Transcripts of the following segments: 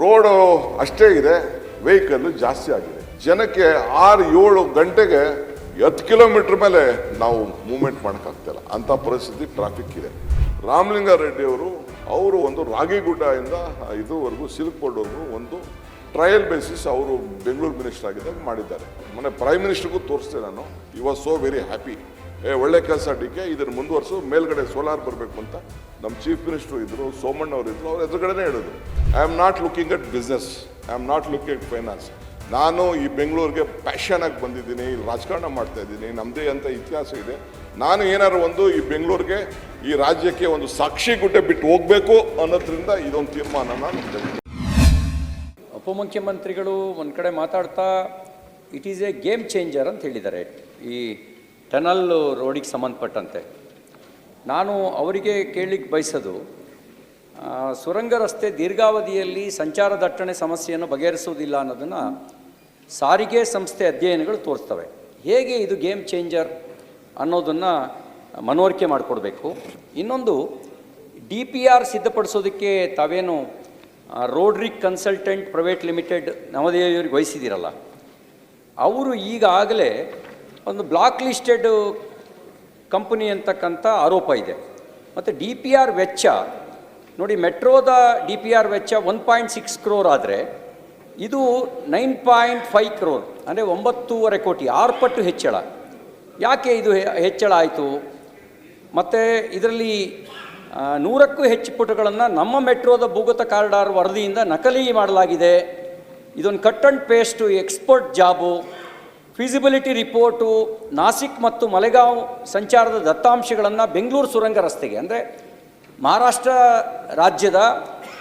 Road ಅಷ್ಟೇ ಇದೆ vehicle ಜಾಸ್ತಿ ಆಗಿದೆ. ಜನಕ್ಕೆ ಆರು ಏಳು ಗಂಟೆಗೆ ಹತ್ತು ಕಿಲೋಮೀಟರ್ ಮೇಲೆ ನಾವು ಮೂವ್ಮೆಂಟ್ ಮಾಡೋಕ್ಕಾಗ್ತಿಲ್ಲ ಅಂತ ಪರಿಸ್ಥಿತಿ ಟ್ರಾಫಿಕ್ ಇದೆ. ರಾಮಲಿಂಗಾರೆಡ್ಡಿ ಅವರು ಅವರು ಒಂದು ರಾಗಿ ಇಂದ ಇದುವರೆಗೂ ಸಿಲ್ಕ್ ಬೋರ್ಡ್ವರೆಗೂ ಒಂದು ಟ್ರಯಲ್ ಬೇಸಿಸ್ ಅವರು ಬೆಂಗಳೂರು ಮಿನಿಸ್ಟರ್ ಆಗಿದ್ದಾಗ ಮಾಡಿದ್ದಾರೆ. ಮೊನ್ನೆ ಪ್ರೈಮ್ ಮಿನಿಸ್ಟರ್ಗೂ ತೋರಿಸ್ತೇನೆ ನಾನು. You was so very happy ಏ, ಒಳ್ಳೆ ಕೆಲಸ ಡಿಕೆ ಇದನ್ನು ಮುಂದುವರಿಸು, ಮೇಲ್ಗಡೆ ಸೋಲಾರ್ ಬರಬೇಕು ಅಂತ ನಮ್ಮ ಚೀಫ್ ಮಿನಿಸ್ಟರ್ ಇದ್ದರು ಸೋಮಣ್ಣ ಅವರು ಇದ್ದರು ಅವ್ರ ಎದುರುಗಡೆನೇ ಹೇಳಿದ್ರು I am not looking at business I am not looking at finance ನಾನು ಈ ಬೆಂಗಳೂರಿಗೆ ಪ್ಯಾಷನ್ ಆಗಿ ಬಂದಿದ್ದೀನಿ, ಇಲ್ಲಿ ರಾಜಕಾರಣ ಮಾಡ್ತಾ ಇದ್ದೀನಿ ನಮ್ಮದೇ ಅಂತ ಇತಿಹಾಸ ಇದೆ. ನಾನು ಏನಾದ್ರು ಒಂದು ಈ ಬೆಂಗಳೂರಿಗೆ ಈ ರಾಜ್ಯಕ್ಕೆ ಒಂದು ಸಾಕ್ಷಿ ಗುಡ್ಡೆ ಬಿಟ್ಟು ಹೋಗಬೇಕು ಅನ್ನೋದ್ರಿಂದ ಇದೊಂದು ತೀರ್ಮಾನ ನಾನು. ಉಪಮುಖ್ಯಮಂತ್ರಿಗಳು ಒಂದು ಕಡೆ ಮಾತಾಡ್ತಾ it is a game changer ಅಂತ ಹೇಳಿದ್ದಾರೆ. ಈ ಟನಲ್ ರೋಡಿಗೆ ಸಂಬಂಧಪಟ್ಟಂತೆ. ನಾನು ಅವರಿಗೆ ಕೇಳಲಿಕ್ಕೆ ಬಯಸೋದು ಸುರಂಗ ರಸ್ತೆ ದೀರ್ಘಾವಧಿಯಲ್ಲಿ ಸಂಚಾರ ದಟ್ಟಣೆ ಸಮಸ್ಯೆಯನ್ನು ಬಗೆಹರಿಸುವುದಿಲ್ಲ ಅನ್ನೋದನ್ನು ಸಾರಿಗೆ ಸಂಸ್ಥೆ ಅಧ್ಯಯನಗಳು ತೋರಿಸ್ತವೆ. ಹೇಗೆ ಇದು ಗೇಮ್ ಚೇಂಜರ್ ಅನ್ನೋದನ್ನು ಮನವರಿಕೆ ಮಾಡಿಕೊಡ್ಬೇಕು. ಇನ್ನೊಂದು, ಡಿ ಪಿ ಆರ್ ಸಿದ್ಧಪಡಿಸೋದಕ್ಕೆ ತಾವೇನು ರೋಡ್ರಿಕ್ ಕನ್ಸಲ್ಟೆಂಟ್ ಪ್ರೈವೇಟ್ ಲಿಮಿಟೆಡ್ ನವದೆಹಲಿಯವ್ರಿಗೆ ವಹಿಸಿದ್ದೀರಲ್ಲ. ಅವರು ಈಗಾಗಲೇ ಒಂದು ಬ್ಲಾಕ್ ಲಿಸ್ಟೆಡ್ ಕಂಪನಿ ಅಂತಕ್ಕಂಥ ಆರೋಪ ಇದೆ. ಮತ್ತು ಡಿ ಪಿ ಆರ್ ವೆಚ್ಚ, ನೋಡಿ ಮೆಟ್ರೋದ ಡಿ ಪಿ ಆರ್ ವೆಚ್ಚ ಒನ್ ಪಾಯಿಂಟ್ ಸಿಕ್ಸ್ ಕ್ರೋರ್ ಆದರೆ ಇದು ನೈನ್ ಪಾಯಿಂಟ್ ಫೈವ್ ಕ್ರೋರ್, ಅಂದರೆ ಒಂಬತ್ತೂವರೆ ಕೋಟಿ, ಆರು ಪಟ್ಟು ಹೆಚ್ಚಳ. ಯಾಕೆ ಇದು ಹೆಚ್ಚಳ ಆಯಿತು? ಮತ್ತು ಇದರಲ್ಲಿ ನೂರಕ್ಕೂ ಹೆಚ್ಚು ಪುಟಗಳನ್ನು ನಮ್ಮ ಮೆಟ್ರೋದ ಭೂಗತ ಕಾರಿಡಾರ್ ವರದಿಯಿಂದ ನಕಲಿ ಮಾಡಲಾಗಿದೆ. ಇದೊಂದು cut and paste expert job feasibility report Nashik ಮತ್ತು ಮಲೆಗಾಂವ್ ಸಂಚಾರದ ದತ್ತಾಂಶಗಳನ್ನು ಬೆಂಗಳೂರು ಸುರಂಗ ರಸ್ತೆಗೆ, ಅಂದರೆ ಮಹಾರಾಷ್ಟ್ರ ರಾಜ್ಯದ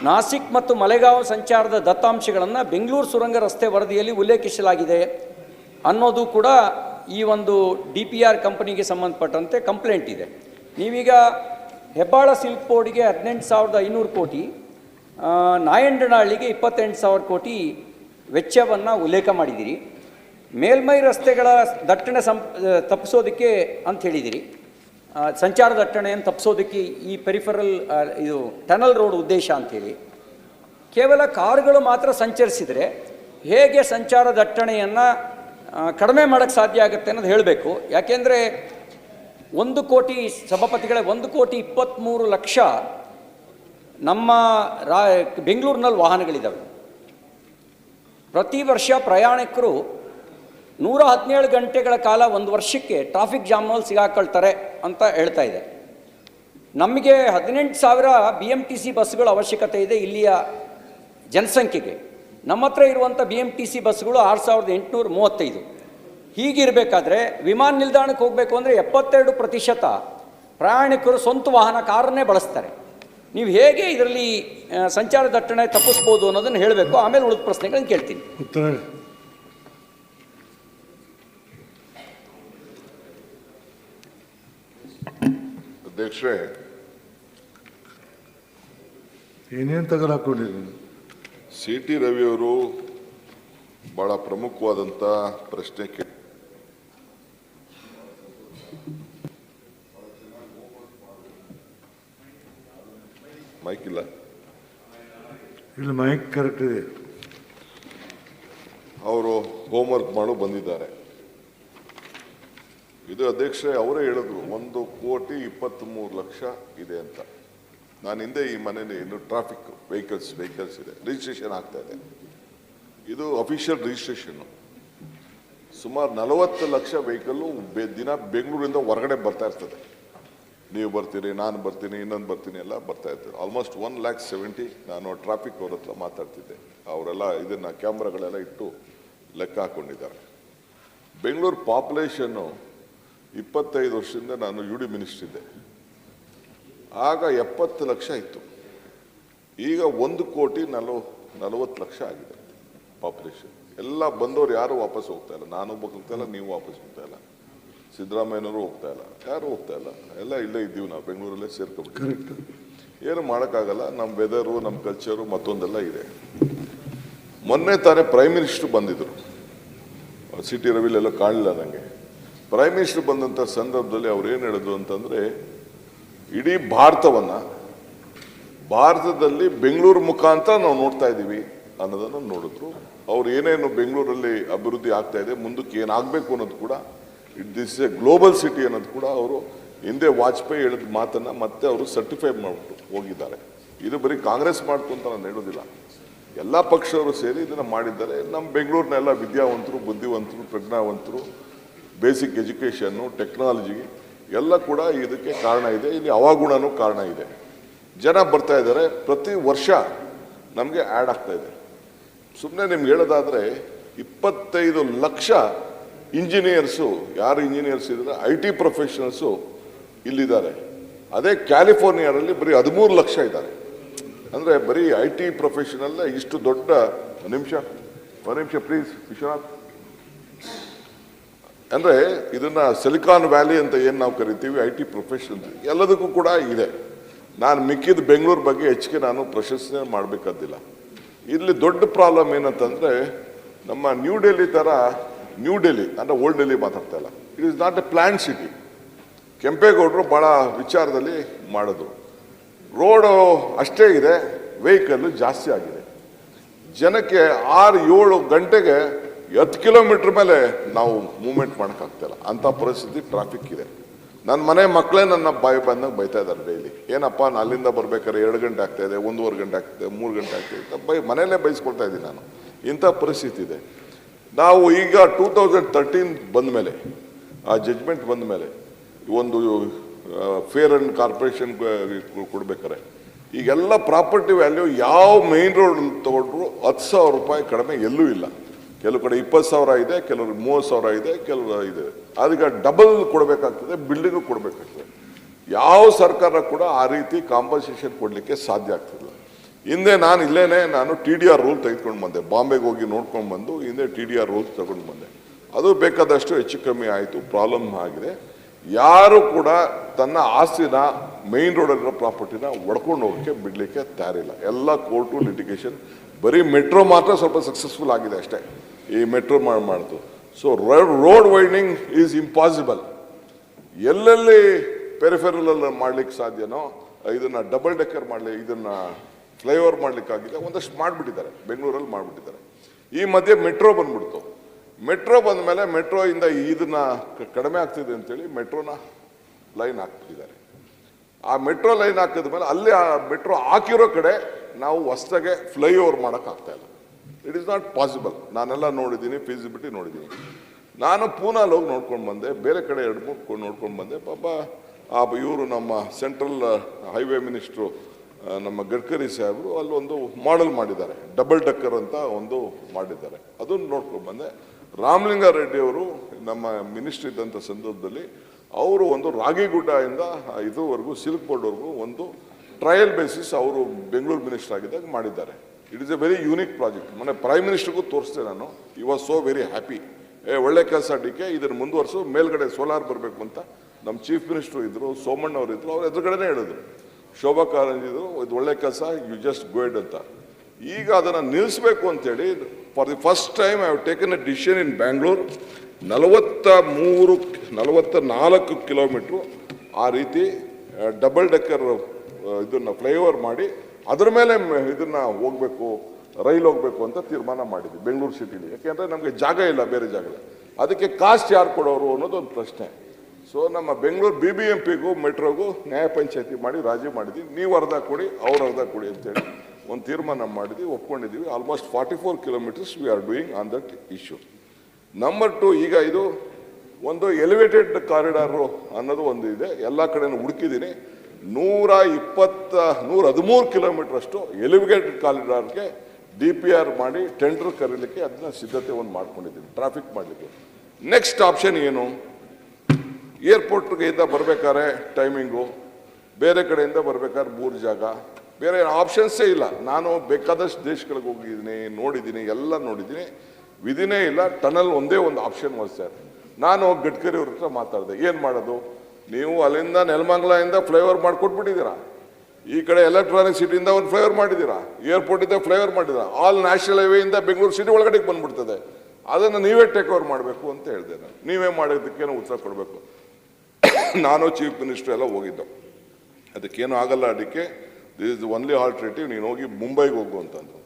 ನಾಸಿಕ್ ಮತ್ತು ಮಲೆಗಾಂವ್ ಸಂಚಾರದ ದತ್ತಾಂಶಗಳನ್ನು ಬೆಂಗಳೂರು ಸುರಂಗ ರಸ್ತೆ ವರದಿಯಲ್ಲಿ ಉಲ್ಲೇಖಿಸಲಾಗಿದೆ ಅನ್ನೋದು ಕೂಡ ಈ ಒಂದು ಡಿ ಪಿ ಆರ್ ಕಂಪನಿಗೆ ಸಂಬಂಧಪಟ್ಟಂತೆ ಕಂಪ್ಲೇಂಟ್ ಇದೆ. ನೀವೀಗ ಹೆಬ್ಬಾಳ ಸಿಲ್ಕ್ ಬೋರ್ಡಿಗೆ ಹದಿನೆಂಟು ಸಾವಿರದ ಐನೂರು ಕೋಟಿ ನಾಯಂಡನಹಳ್ಳಿಗೆ ಇಪ್ಪತ್ತೆಂಟು ಸಾವಿರ ಕೋಟಿ ವೆಚ್ಚವನ್ನು ಉಲ್ಲೇಖ ಮಾಡಿದ್ದೀರಿ. ಮೇಲ್ಮೈ ರಸ್ತೆಗಳ ದಟ್ಟಣೆ ಸಂ ತಪ್ಪಿಸೋದಕ್ಕೆ ಅಂತ ಹೇಳಿದಿರಿ. ಸಂಚಾರ ದಟ್ಟಣೆಯನ್ನು ತಪ್ಪಿಸೋದಕ್ಕೆ ಈ ಪೆರಿಫರಲ್ ಇದು ಟನಲ್ ರೋಡ್ ಉದ್ದೇಶ ಅಂಥೇಳಿ ಕೇವಲ ಕಾರುಗಳು ಮಾತ್ರ ಸಂಚರಿಸಿದರೆ ಹೇಗೆ ಸಂಚಾರ ದಟ್ಟಣೆಯನ್ನು ಕಡಿಮೆ ಮಾಡೋಕ್ಕೆ ಸಾಧ್ಯ ಆಗುತ್ತೆ ಅನ್ನೋದು ಹೇಳಬೇಕು. ಯಾಕೆಂದರೆ ಒಂದು ಕೋಟಿ ಸಭಾಪತಿಗಳೇ ಒಂದು ಕೋಟಿ ಇಪ್ಪತ್ತ್ಮೂರು ಲಕ್ಷ ನಮ್ಮ ರಾ, ಬೆಂಗಳೂರಿನಲ್ಲಿ ವಾಹನಗಳಿದ್ದಾವೆ. ಪ್ರತಿ ವರ್ಷ ಪ್ರಯಾಣಿಕರು ನೂರ ಹದಿನೇಳು ಗಂಟೆಗಳ ಕಾಲ ಒಂದು ವರ್ಷಕ್ಕೆ ಟ್ರಾಫಿಕ್ ಜಾಮ್ನಲ್ಲಿ ಸಿಗಾಕೊಳ್ತಾರೆ ಅಂತ ಹೇಳ್ತಾ ಇದೆ. ನಮಗೆ ಹದಿನೆಂಟು ಸಾವಿರ ಬಿ ಎಂ ಟಿ ಸಿ ಬಸ್ಗಳ ಅವಶ್ಯಕತೆ ಇದೆ ಇಲ್ಲಿಯ ಜನಸಂಖ್ಯೆಗೆ. ನಮ್ಮ ಹತ್ರ ಇರುವಂಥ ಬಿ ಎಂ ಟಿ ಸಿ ಬಸ್ಗಳು ಆರು ಸಾವಿರದ ಎಂಟುನೂರ ಮೂವತ್ತೈದು. ಹೀಗಿರಬೇಕಾದ್ರೆ ವಿಮಾನ ನಿಲ್ದಾಣಕ್ಕೆ ಹೋಗಬೇಕು ಅಂದರೆ ಎಪ್ಪತ್ತೆರಡು ಪ್ರತಿಶತ ಪ್ರಯಾಣಿಕರು ಸ್ವಂತ ವಾಹನ, ಕಾರನ್ನೇ ಬಳಸ್ತಾರೆ. ನೀವು ಹೇಗೆ ಇದರಲ್ಲಿ ಸಂಚಾರ ದಟ್ಟಣೆ ತಪ್ಪಿಸ್ಬೋದು ಅನ್ನೋದನ್ನು ಹೇಳಬೇಕು. ಆಮೇಲೆ ಉಳಿದ ಪ್ರಶ್ನೆಗಳನ್ನು ಕೇಳ್ತೀನಿ. ಉತ್ತರ ಅಧ್ಯಕ್ಷರೇ ಏನೇನು ತಗಲು ಹಾಕೊಂಡಿದ್ದೀನಿ ಸಿ ಟಿ ರವಿಯವರು ಬಹಳ ಪ್ರಮುಖವಾದಂಥ ಪ್ರಶ್ನೆ ಕೇ ಮೈಕ್ ಇಲ್ಲ. ಇಲ್ಲಿ ಮೈಕ್ ಕರೆಕ್ಟ್ ಇದೆ. ಅವರು ಹೋಮ್ವರ್ಕ್ ಮಾಡು ಬಂದಿದ್ದಾರೆ. ಇದು ಅಧ್ಯಕ್ಷರೇ ಅವರೇ ಹೇಳಿದ್ರು, ಒಂದು ಕೋಟಿ ಇಪ್ಪತ್ತ್ಮೂರು ಲಕ್ಷ ಇದೆ ಅಂತ. ನಾನು ಹಿಂದೆ ಈ ಮನೇಲಿ ಇನ್ನು ಟ್ರಾಫಿಕ್ ವೆಹಿಕಲ್ಸ್ ವೆಹಿಕಲ್ಸ್ ಇದೆ. ರಿಜಿಸ್ಟ್ರೇಷನ್ ಆಗ್ತಾ ಇದೆ. ಇದು ಅಫಿಷಿಯಲ್ ರಿಜಿಸ್ಟ್ರೇಷನ್ನು ಸುಮಾರು ನಲವತ್ತು ಲಕ್ಷ ವೆಹಿಕಲ್ಲು ಬೆ, ದಿನ ಬೆಂಗಳೂರಿಂದ ಹೊರಗಡೆ ಬರ್ತಾ ಇರ್ತದೆ. ನೀವು ಬರ್ತೀರಿ, ನಾನು ಬರ್ತೀನಿ, ಇನ್ನೊಂದು ಬರ್ತೀನಿ, ಎಲ್ಲ ಬರ್ತಾ ಇರ್ತಾರೆ ಆಲ್ಮೋಸ್ಟ್ ಒನ್ ಲ್ಯಾಕ್ ಸೆವೆಂಟಿ ನಾನು ಟ್ರಾಫಿಕ್ ಅವ್ರ ಹತ್ರ ಮಾತಾಡ್ತಿದ್ದೆ. ಅವರೆಲ್ಲ ಇದನ್ನು ಕ್ಯಾಮ್ರಾಗಳೆಲ್ಲ ಇಟ್ಟು ಲೆಕ್ಕ ಹಾಕ್ಕೊಂಡಿದ್ದಾರೆ ಬೆಂಗಳೂರು ಪಾಪ್ಯುಲೇಷನ್ನು ಇಪ್ಪತ್ತೈದು ವರ್ಷದಿಂದ ನಾನು ಯು ಡಿ ಮಿನಿಸ್ಟರ್ ಇದ್ದೆ. ಆಗ ಎಪ್ಪತ್ತು ಲಕ್ಷ ಇತ್ತು. ಈಗ ಒಂದು ಕೋಟಿ ನಲವ ನಲವತ್ತು ಲಕ್ಷ ಆಗಿದೆ ಪಾಪ್ಯುಲೇಷನ್ ಎಲ್ಲ ಬಂದವರು ಯಾರು ವಾಪಸ್ ಹೋಗ್ತಾ ಇಲ್ಲ. ನಾನು ಹೋಗ್ತಾ ಇಲ್ಲ ನೀವು ವಾಪಸ್ ಹೋಗ್ತಾ ಇಲ್ಲ. ಸಿದ್ದರಾಮಯ್ಯನವರು ಹೋಗ್ತಾ ಇಲ್ಲ. ಯಾರು ಹೋಗ್ತಾ ಇಲ್ಲ? ಎಲ್ಲ ಇಲ್ಲೇ ಇದ್ದೀವಿ ನಾವು. ಬೆಂಗಳೂರಲ್ಲೇ ಸೇರ್ಕೊಬಿಟ್ಟು ಕರೆಕ್ಟ್ ಏನು ಮಾಡೋಕ್ಕಾಗಲ್ಲ. ನಮ್ಮ ವೆದರು ನಮ್ಮ ಕಲ್ಚರು ಮತ್ತೊಂದೆಲ್ಲ ಇದೆ. ಮೊನ್ನೆ ತಾನೇ ಪ್ರೈಮ್ ಮಿನಿಸ್ಟ್ರು ಬಂದಿದ್ರು. ಸಿಟಿ ರವಿಲೆಲ್ಲ ಕಾಣಲಿಲ್ಲ ನನಗೆ ಪ್ರೈಮ್ ಮಿನಿಸ್ಟರ್ ಬಂದಂಥ ಸಂದರ್ಭದಲ್ಲಿ ಅವ್ರು ಏನು ಹೇಳಿದ್ರು ಅಂತಂದರೆ, ಇಡೀ ಭಾರತವನ್ನು, ಭಾರತದಲ್ಲಿ ಬೆಂಗಳೂರು ಮುಖಾಂತರ ನಾವು ನೋಡ್ತಾ ಇದ್ದೀವಿ ಅನ್ನೋದನ್ನು ನೋಡಿದ್ರು. ಅವ್ರು ಏನೇನು ಬೆಂಗಳೂರಲ್ಲಿ ಅಭಿವೃದ್ಧಿ ಆಗ್ತಾ ಇದೆ, ಮುಂದಕ್ಕೆ ಏನಾಗಬೇಕು ಅನ್ನೋದು ಕೂಡ, it this a global city ಅನ್ನೋದು ಕೂಡ ಅವರು ಹಿಂದೆ ವಾಜಪೇಯಿ ಹೇಳಿದ ಮಾತನ್ನು ಮತ್ತೆ ಅವರು ಸರ್ಟಿಫೈ ಮಾಡಿಬಿಟ್ಟು ಹೋಗಿದ್ದಾರೆ. ಇದು ಬರೀ ಕಾಂಗ್ರೆಸ್ ಮಾಡ್ತು ಅಂತ ನಾನು ಹೇಳೋದಿಲ್ಲ. ಎಲ್ಲ ಪಕ್ಷವರು ಸೇರಿ ಇದನ್ನು ಮಾಡಿದ್ದಾರೆ. ನಮ್ಮ ಬೆಂಗಳೂರಿನೆಲ್ಲ ವಿದ್ಯಾವಂತರು, ಬುದ್ಧಿವಂತರು, ಪ್ರಜ್ಞಾವಂತರು ಬೇಸಿಕ್ ಎಜುಕೇಷನ್ನು ಟೆಕ್ನಾಲಜಿ ಎಲ್ಲ ಕೂಡ ಇದಕ್ಕೆ ಕಾರಣ ಇದೆ. ಇಲ್ಲಿ ಅವಗುಣನೂ ಕಾರಣ ಇದೆ. ಜನ ಬರ್ತಾ ಇದ್ದಾರೆ. ಪ್ರತಿ ವರ್ಷ ನಮಗೆ ಆ್ಯಡ್ ಆಗ್ತಾ ಇದೆ. ಸುಮ್ಮನೆ ನಿಮ್ಗೆ ಹೇಳೋದಾದರೆ ಇಪ್ಪತ್ತೈದು ಲಕ್ಷ ಇಂಜಿನಿಯರ್ಸು ಯಾರು ಇಂಜಿನಿಯರ್ಸ್ ಇದ್ದಾರೆ? ಐ ಟಿ ಪ್ರೊಫೆಷನಲ್ಸು ಇಲ್ಲಿದ್ದಾರೆ. ಅದೇ ಕ್ಯಾಲಿಫೋರ್ನಿಯಾದಲ್ಲಿ ಬರೀ ಹದಿಮೂರು ಲಕ್ಷ ಇದ್ದಾರೆ. ಅಂದರೆ ಬರೀ ಐ ಟಿ ಪ್ರೊಫೆಷನಲ್ಲೇ ಇಷ್ಟು ದೊಡ್ಡ ನಿಮಿಷ, ಒಂದು ನಿಮಿಷ ಪ್ಲೀಸ್ ವಿಶ್ವನಾಥ್. ಅಂದರೆ ಇದನ್ನು ಸಿಲಿಕಾನ್ ವ್ಯಾಲಿ ಅಂತ ಏನು ನಾವು ಕರಿತೀವಿ? I T profession. ಎಲ್ಲದಕ್ಕೂ ಕೂಡ ಇದೆ. ನಾನು ಮಿಕ್ಕಿದ ಬೆಂಗಳೂರು ಬಗ್ಗೆ ಹೆಚ್ಚಿಗೆ ನಾನು ಪ್ರಶಸ್ತಿ ಮಾಡಬೇಕಾದಿಲ್ಲ. ಇಲ್ಲಿ ದೊಡ್ಡ ಪ್ರಾಬ್ಲಮ್ ಏನಂತಂದರೆ, ನಮ್ಮ ನ್ಯೂ ಡೆಲ್ಲಿ ಥರ ನ್ಯೂ ಡೆಲ್ಲಿ, ಅಂದರೆ ಓಲ್ಡ್ ಡೆಲ್ಲಿ ಮಾತಾಡ್ತಾ ಇಲ್ಲ. It is not a plan city ಕೆಂಪೇಗೌಡರು ಭಾಳ ವಿಚಾರದಲ್ಲಿ ಮಾಡೋದು. ರೋಡು ಅಷ್ಟೇ ಇದೆ ವೆಹಿಕಲ್ ಜಾಸ್ತಿ ಆಗಿದೆ. ಜನಕ್ಕೆ ಆರು ಏಳು ಗಂಟೆಗೆ ಹತ್ತು ಕಿಲೋಮೀಟ್ರ್ ಮೇಲೆ ನಾವು ಮೂವ್ಮೆಂಟ್ ಮಾಡೋಕ್ಕಾಗ್ತಿಲ್ಲ ಅಂಥ ಪರಿಸ್ಥಿತಿ ಟ್ರಾಫಿಕ್ ಇದೆ. ನನ್ನ ಮನೆ ಮಕ್ಕಳೇ ನನ್ನ ಬಾಯಿ ಬಂದಾಗ ಬೈತಾ ಇದ್ದಾರೆ ಡೈಲಿ ಏನಪ್ಪ, ನಾನು ಅಲ್ಲಿಂದ ಬರ್ಬೇಕಾದ್ರೆ ಎರಡು ಗಂಟೆ ಆಗ್ತಾ ಇದೆ, ಒಂದೂವರೆ ಗಂಟೆ ಆಗ್ತಿದೆ ಮೂರು ಗಂಟೆ ಆಗ್ತಿದೆ ಬೈ, ಮನೆಯಲ್ಲೇ ಬೈಸ್ಕೊಳ್ತಾ ಇದ್ದೀನಿ ನಾನು. ಇಂಥ ಪರಿಸ್ಥಿತಿ ಇದೆ. ನಾವು ಈಗ ಟೂ ತೌಸಂಡ್ ತರ್ಟೀನ್ ಬಂದ ಮೇಲೆ, ಆ ಜಡ್ಜ್ಮೆಂಟ್ ಬಂದ ಮೇಲೆ, ಒಂದು ಫೇರ್ ಆ್ಯಂಡ್ ಕಾರ್ಪೊರೇಷನ್ ಕೊಡ್ಬೇಕಾರೆ ಈಗೆಲ್ಲ ಪ್ರಾಪರ್ಟಿ ವ್ಯಾಲ್ಯೂ ಯಾವ ಮೇನ್ ರೋಡ್ ತಗೊಂಡ್ರು ಹತ್ತು ಸಾವಿರ ರೂಪಾಯಿ ಕಡಿಮೆ ಎಲ್ಲೂ ಇಲ್ಲ. ಕೆಲವು ಕಡೆ ಇಪ್ಪತ್ತು ಸಾವಿರ ಇದೆ, ಕೆಲವರು ಮೂವತ್ತು ಸಾವಿರ ಇದೆ ಕೆಲವು ಇದೆ ಅದಕ್ಕೆ ಡಬಲ್ ಕೊಡಬೇಕಾಗ್ತದೆ ಬಿಲ್ಡಿಂಗು ಕೊಡಬೇಕಾಗ್ತದೆ. ಯಾವ ಸರ್ಕಾರ ಕೂಡ ಆ ರೀತಿ ಕಾಂಪನ್ಸೇಷನ್ ಕೊಡಲಿಕ್ಕೆ ಸಾಧ್ಯ ಆಗ್ತಿಲ್ಲ. ಹಿಂದೆ ನಾನು ಇಲ್ಲೇನೆ, ನಾನು ಟಿ ಡಿ ಆರ್ ರೂಲ್ ತೆಗೆದುಕೊಂಡು ಬಂದೆ. ಬಾಂಬೆಗೆ ಹೋಗಿ ನೋಡ್ಕೊಂಡು ಬಂದು, ಹಿಂದೆ ಟಿ ಡಿ ಆರ್ ರೂಲ್ಸ್ ತಗೊಂಡು ಬಂದೆ. ಅದು ಬೇಕಾದಷ್ಟು ಹೆಚ್ಚು ಕಮ್ಮಿ ಆಯಿತು ಪ್ರಾಬ್ಲಮ್ ಆಗಿದೆ. ಯಾರು ಕೂಡ ತನ್ನ ಆಸ್ತಿನ ಮೈನ್ ರೋಡಲ್ಲಿರೋ ಪ್ರಾಪರ್ಟಿನ ಒಡ್ಕೊಂಡು ಹೋಗೋಕ್ಕೆ ಬಿಡಲಿಕ್ಕೆ ತಯಾರಿಲ್ಲ. ಎಲ್ಲ ಕೋರ್ಟು ಲಿಟಿಗೇಷನ್ ಬರೀ ಮೆಟ್ರೋ ಮಾತ್ರ ಸ್ವಲ್ಪ ಸಕ್ಸಸ್ಫುಲ್ ಆಗಿದೆ ಅಷ್ಟೇ. ಈ ಮೆಟ್ರೋ ಮಾಡಿ ಮಾಡ್ತು. So road widening is impossible ಎಲ್ಲೆಲ್ಲಿ ಪೆರಿಫೆರಲ್ ಮಾಡ್ಲಿಕ್ಕೆ ಸಾಧ್ಯನೋ, ಇದನ್ನ ಡಬಲ್ ಡೆಕ್ಕರ್ ಮಾಡಲಿ, ಇದನ್ನ ಫ್ಲೈಓವರ್ ಮಾಡ್ಲಿಕ್ಕಾಗಿದೆ ಒಂದಷ್ಟು ಮಾಡಿಬಿಟ್ಟಿದ್ದಾರೆ. ಬೆಂಗಳೂರಲ್ಲಿ ಮಾಡಿಬಿಟ್ಟಿದ್ದಾರೆ. ಈ ಮಧ್ಯೆ ಮೆಟ್ರೋ ಬಂದ್ಬಿಡ್ತು. ಮೆಟ್ರೋ ಬಂದ ಮೇಲೆ ಮೆಟ್ರೋ ಇಂದ ಇದನ್ನ ಕಡಿಮೆ ಆಗ್ತಿದೆ ಅಂತೇಳಿ ಮೆಟ್ರೋನ ಲೈನ್ ಹಾಕ್ಬಿಟ್ಟಿದ್ದಾರೆ. ಆ ಮೆಟ್ರೋ ಲೈನ್ ಹಾಕಿದ ಮೇಲೆ ಅಲ್ಲಿ ಆ ಮೆಟ್ರೋ ಹಾಕಿರೋ ಕಡೆ ನಾವು ಹೊಸ್ದಾಗೆ ಫ್ಲೈಓವರ್ ಮಾಡೋಕ್ಕಾಗ್ತಾ ಇಲ್ಲ. ಇಟ್ ಇಸ್ ನಾಟ್ ಪಾಸಿಬಲ್ ನಾನೆಲ್ಲ ನೋಡಿದ್ದೀನಿ ಫೀಸಿಬಿಲಿಟಿ ನೋಡಿದ್ದೀನಿ. ನಾನು ಪೂನಾಲ್ ಹೋಗಿ ನೋಡ್ಕೊಂಡು ಬಂದೆ, ಬೇರೆ ಕಡೆ ಎರಡು ಮೂರು ನೋಡ್ಕೊಂಡು ಬಂದೆ. ಪಾಪ, ಆ ಇವರು ನಮ್ಮ ಸೆಂಟ್ರಲ್ ಹೈವೇ ಮಿನಿಸ್ಟ್ರು ನಮ್ಮ ಗಡ್ಕರಿ ಸಾಹೇಬರು ಅಲ್ಲೊಂದು ಮಾಡೆಲ್ ಮಾಡಿದ್ದಾರೆ. ಡಬಲ್ ಡಕ್ಕರ್ ಅಂತ ಒಂದು ಮಾಡಿದ್ದಾರೆ. ಅದನ್ನು ನೋಡ್ಕೊಂಡು ಬಂದೆ. ರಾಮಲಿಂಗಾರೆಡ್ಡಿಯವರು ನಮ್ಮ ಮಿನಿಸ್ಟ್ರಿ ಇದ್ದಂಥ ಸಂದರ್ಭದಲ್ಲಿ ಅವರು ಒಂದು ರಾಗಿಗುಡ್ಡ ಇಂದ ಇದುವರೆಗೂ ಸಿಲ್ಕ್ ಬೋರ್ಡ್ವರೆಗೂ ಒಂದು ಟ್ರಯಲ್ ಬೇಸಿಸ್ ಅವರು ಬೆಂಗಳೂರು ಮಿನಿಸ್ಟರ್ ಆಗಿದ್ದಾಗ ಮಾಡಿದ್ದಾರೆ. It is a very unique project ಮೊನ್ನೆ ಪ್ರೈಮ್ ಮಿನಿಸ್ಟರ್ಗೂ ತೋರಿಸ್ದೆ ನಾನು. ಈ ವಾಸ್ ಸೋ ವೆರಿ ಹ್ಯಾಪಿ ಏ, ಒಳ್ಳೆ ಕೆಲಸ ಡಿಕೆ ಇದನ್ನು ಮುಂದುವರಿಸು, ಮೇಲ್ಗಡೆ ಸೋಲಾರ್ ಬರಬೇಕು ಅಂತ. ನಮ್ಮ ಚೀಫ್ ಮಿನಿಸ್ಟರ್ ಇದ್ರು, ಸೋಮಣ್ಣ ಅವರು ಇದ್ರು, ಅವ್ರ ಎದುರುಗಡೆನೇ ಹೇಳಿದ್ರು. ಶೋಭಾ ಕಾರಂಜಿದ್ರು ಇದು ಒಳ್ಳೆ ಕೆಲಸ ಯು ಜಸ್ಟ್ ಗೋಯ್ಡ್ ಅಂತ. ಈಗ ಅದನ್ನು ನಿಲ್ಲಿಸಬೇಕು ಅಂತೇಳಿ for the first time I have taken a decision in Bangalore ನಲವತ್ತ ಮೂರು ನಲವತ್ತ ನಾಲ್ಕು ಕಿಲೋಮೀಟ್ರು ಆ ರೀತಿ ಡಬಲ್ ಡೆಕ್ಕರ್ ಇದನ್ನು ಫ್ಲೈಓವರ್ ಮಾಡಿ ಅದ್ರ ಮೇಲೆ ಇದನ್ನ ಹೋಗ್ಬೇಕು, ರೈಲ್ ಹೋಗ್ಬೇಕು ಅಂತ ತೀರ್ಮಾನ ಮಾಡಿದ್ವಿ ಬೆಂಗಳೂರು ಸಿಟಿಲಿ. ಯಾಕೆಂದ್ರೆ ನಮಗೆ ಜಾಗ ಇಲ್ಲ, ಬೇರೆ ಜಾಗ ಅದಕ್ಕೆ ಕಾಸ್ಟ್ ಯಾರು ಕೊಡೋರು ಅನ್ನೋದು ಒಂದು ಪ್ರಶ್ನೆ. ಸೊ ನಮ್ಮ ಬೆಂಗಳೂರು ಬಿ ಬಿ ಎಂ ಪಿಗೂ ಮೆಟ್ರೋಗೂ ನ್ಯಾಯ ಪಂಚಾಯತಿ ಮಾಡಿ ರಾಜಿ ಮಾಡಿದ್ವಿ. ನೀವು ಅರ್ಧ ಕೊಡಿ, ಅವ್ರು ಅರ್ಧ ಕೊಡಿ ಅಂತೇಳಿ ಒಂದು ತೀರ್ಮಾನ ಮಾಡಿದ್ವಿ ಒಪ್ಕೊಂಡಿದ್ದೀವಿ almost forty four kilometres we are doing on that issue number two ಈಗ ಇದು ಒಂದು ಎಲಿವೇಟೆಡ್ ಕಾರಿಡಾರು ಅನ್ನೋದು ಒಂದು ಇದೆ. ಎಲ್ಲ ಕಡೆನೂ ಹುಡುಕಿದ್ದೀನಿ. ನೂರ ಇಪ್ಪತ್ತ ನೂರ ಹದಿಮೂರು ಕಿಲೋಮೀಟರ್ ಅಷ್ಟು ಎಲಿವೇಟೆಡ್ ಕಾರಿಡಾರ್ಗೆ ಡಿ ಪಿ ಆರ್ ಮಾಡಿ ಟೆಂಡರ್ ಕರೀಲಿಕ್ಕೆ ಅದನ್ನ ಸಿದ್ಧತೆ ಒಂದು ಮಾಡ್ಕೊಂಡಿದ್ದೀನಿ, ಟ್ರಾಫಿಕ್ ಮಾಡಲಿಕ್ಕೆ. ನೆಕ್ಸ್ಟ್ ಆಪ್ಷನ್ ಏನು? ಏರ್ಪೋರ್ಟ್ಗೆ ಇಂದ ಬರ್ಬೇಕಾದ್ರೆ ಟೈಮಿಂಗು ಬೇರೆ ಕಡೆಯಿಂದ ಬರಬೇಕಾದ್ರೆ ಮೂರು ಜಾಗ. ಬೇರೆ ಆಪ್ಷನ್ಸೇ ಇಲ್ಲ. ನಾನು ಬೇಕಾದಷ್ಟು ದೇಶಗಳಿಗೆ ಹೋಗಿದ್ದೀನಿ, ನೋಡಿದ್ದೀನಿ, ಎಲ್ಲ ನೋಡಿದ್ದೀನಿ. ವಿಧಿನೇ ಇಲ್ಲ ಟನಲ್ ಒಂದೇ ಒಂದು ಆಪ್ಷನ್ ಸರ್ ನಾನು ಗಡ್ಕರಿ ಅವ್ರ ಹತ್ರ ಮಾತಾಡಿದೆ, ಏನು ಮಾಡೋದು? ನೀವು ಅಲ್ಲಿಂದ ನೆಲಮಂಗಲದಿಂದ ಫ್ಲೈಓವರ್ ಮಾಡಿಕೊಟ್ಬಿಟ್ಟಿದ್ದೀರಾ? ಈ ಕಡೆ ಎಲೆಕ್ಟ್ರಾನಿಕ್ ಸಿಟಿಯಿಂದ ಒಂದು ಫ್ಲೈಓವರ್ ಮಾಡಿದ್ದೀರಾ? ಏರ್ಪೋರ್ಟ್ ಇಂದ ಫ್ಲೈಓವರ್ ಮಾಡಿದ್ದೀರಾ? ಆಲ್ ನ್ಯಾಷನಲ್ ಹೈವೇಯಿಂದ ಬೆಂಗಳೂರು ಸಿಟಿ ಒಳಗಡೆ ಬಂದ್ಬಿಡ್ತದೆ. ಅದನ್ನು ನೀವೇ ಟೇಕ್ ಓವರ್ ಮಾಡಬೇಕು ಅಂತ ಹೇಳಿದೆ ನಾನು. ನೀವೇ ಮಾಡೋದಕ್ಕೇನು ಉತ್ತರ ಕೊಡಬೇಕು. ನಾನು ಚೀಫ್ ಮಿನಿಸ್ಟರ್ ಎಲ್ಲ ಹೋಗಿದ್ದು. ಅದಕ್ಕೇನು ಆಗಲ್ಲ ಅದಕ್ಕೆ ದಿಸ್ ಇಸ್ ಒನ್ಲಿ ಆಲ್ಟರ್ನೇಟಿವ್ ನೀನು ಹೋಗಿ ಮುಂಬೈಗೆ ಹೋಗು ಅಂತಂದು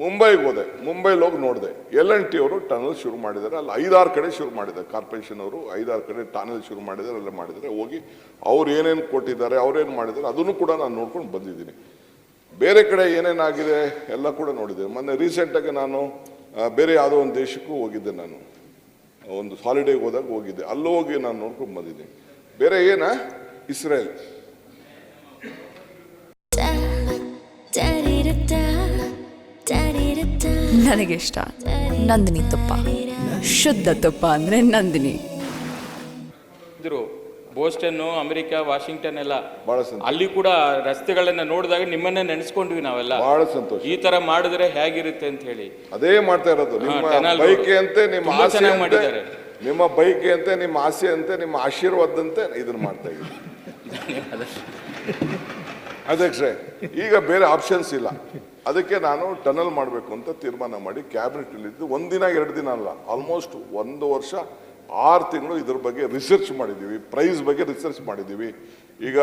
ಮುಂಬೈಗೆ ಹೋದೆ. ಮುಂಬೈಲಿ ಹೋಗಿ ನೋಡಿದೆ. ಎಲ್ ಎನ್ ಟಿ ಅವರು ಟನಲ್ ಶುರು ಮಾಡಿದ್ದಾರೆ. ಅಲ್ಲಿ ಐದಾರು ಕಡೆ ಶುರು ಮಾಡಿದ್ದಾರೆ. ಕಾರ್ಪೊರೇಷನ್ ಅವರು ಐದಾರು ಕಡೆ ಟನಲ್ ಶುರು ಮಾಡಿದ್ದಾರೆ, ಅಲ್ಲೇ ಮಾಡಿದ್ದಾರೆ. ಹೋಗಿ ಅವ್ರು ಏನೇನು ಕೊಟ್ಟಿದ್ದಾರೆ ಅವ್ರೇನು ಮಾಡಿದ್ದಾರೆ, ಅದನ್ನು ಕೂಡ ನಾನು ನೋಡ್ಕೊಂಡು ಬಂದಿದ್ದೀನಿ. ಬೇರೆ ಕಡೆ ಏನೇನಾಗಿದೆ ಎಲ್ಲ ಕೂಡ ನೋಡಿದೆ. ಮೊನ್ನೆ ರೀಸೆಂಟಾಗಿ ನಾನು ಬೇರೆ ಯಾವುದೋ ಒಂದು ದೇಶಕ್ಕೂ ಹೋಗಿದ್ದೆ ನಾನು. ಒಂದು ಹಾಲಿಡೇಗೆ ಹೋದಾಗ ಹೋಗಿದ್ದೆ. ಅಲ್ಲೋಗಿ ನಾನು ನೋಡ್ಕೊಂಡು ಬಂದಿದ್ದೀನಿ. ಬೇರೆ ಏನ? ಇಸ್ರೇಲ್. ನನಗಿಷ್ಟ. ನಂದಿನಿ ತುಪ್ಪ. ಶುದ್ಧ ತುಪ್ಪ ಅಂದರೆ ನಂದಿನಿ. ಇದ್ರು ಬೋಸ್ಟನ್ನು ಅಮೆರಿಕ ವಾಷಿಂಗ್ಟನ್ ಎಲ್ಲ ಬಹಳ ಸಂತೋಷ. ಅಲ್ಲಿ ಕೂಡ ರಸ್ತೆಗಳನ್ನ ನೋಡಿದಾಗ ನಿಮ್ಮನ್ನೇ ನೆನೆಸ್ಕೊಂಡ್ವಿ ನಾವೆಲ್ಲ. ಬಹಳ ಸಂತೋಷ. ಈ ತರ ಮಾಡಿದ್ರೆ ಹೇಗಿರುತ್ತೆ ಅಂತ ಹೇಳಿ. ಅದೇ ಮಾಡ್ತಾ ಇರೋದು. ನಿಮ್ಮ ಬೈಕ್ ಬೈಕೆ ಅಂತೆ ನಿಮ್ಮ ತುಂಬಾ ಆಸೆ ಚೆನ್ನಾಗಿ ಅಂತೆ ಮಾಡಿದ್ದಾರೆ. ನಿಮ್ಮ ಬೈಕೆ ಅಂತೆ ನಿಮ್ಮ ಆಸೆ ಅಂತೆ ನಿಮ್ಮ ಆಶೀರ್ವಾದಂತೆ ಇದನ್ನ ಮಾಡ್ತಾ ಇದ್ದೀವಿ. ಅಧ್ಯಕ್ಷೆ ಈಗ ಬೇರೆ ಆಪ್ಷನ್ಸ್ ಇಲ್ಲ. ಅದಕ್ಕೆ ನಾನು ಟನಲ್ ಮಾಡಬೇಕು ಅಂತ ತೀರ್ಮಾನ ಮಾಡಿ ಕ್ಯಾಬಿನೆಟ್ ಇದ್ದು ಒಂದಿನ ಎರಡು ದಿನ ಅಲ್ಲ ಆಲ್ಮೋಸ್ಟ್ ಒಂದು ವರ್ಷ, ಆರು ತಿಂಗಳು ಇದ್ರ ಬಗ್ಗೆ ರಿಸರ್ಚ್ ಮಾಡಿದ್ದೀವಿ ಪ್ರೈಸ್ ಬಗ್ಗೆ ರಿಸರ್ಚ್ ಮಾಡಿದ್ದೀವಿ. ಈಗ